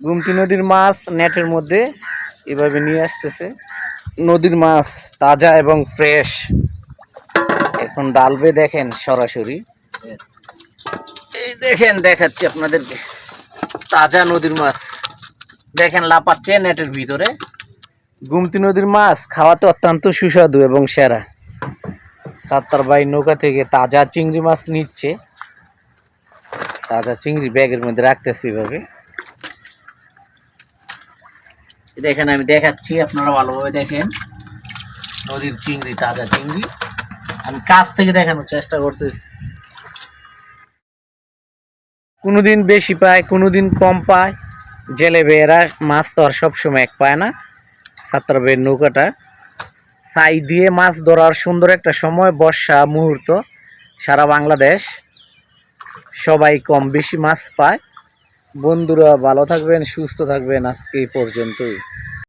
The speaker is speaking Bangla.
গুমতি নদীর মাছ নেটের মধ্যে এভাবে নিয়ে আসতেছে। নদীর মাছ তাজা এবং ফ্রেশ। এখন ডালবে দেখেন সরাসরি। এই দেখেন দেখাচ্ছি আপনাদেরকে। তাজা নদীর মাছ। দেখেন লাপাচ্ছে নেটের ভিতরে। গুমতি নদীর মাছ খাওয়াতে অত্যন্ত সুস্বাদু এবং সেরা। সাত্তার ভাই নৌকা থেকে তাজা চিংড়ি মাছ নিচ্ছে। তাজা চিংড়ি ব্যাগের মধ্যে রাখতেছে এভাবে। দেখেন, আমি দেখাচ্ছি, আপনারা ভালোভাবে দেখেন। নদীর চিংড়ি, তাজা চিংড়ি। আমি কাছ থেকে দেখানোর চেষ্টা করতেছি। কোনোদিন বেশি পায়, কোনোদিন কম পায়। জেলে বেয়েরা মাছ তো আর সবসময় এক পায় না। সাত্তার ভাইয়ের নৌকাটা। ছাই দিয়ে মাছ ধরার সুন্দর একটা সময়, বর্ষা মুহূর্ত। সারা বাংলাদেশ সবাই কম বেশি মাছ পায়। বন্ধুরা ভালো থাকবেন সুস্থ থাকবেন আজকে এই পর্যন্তই।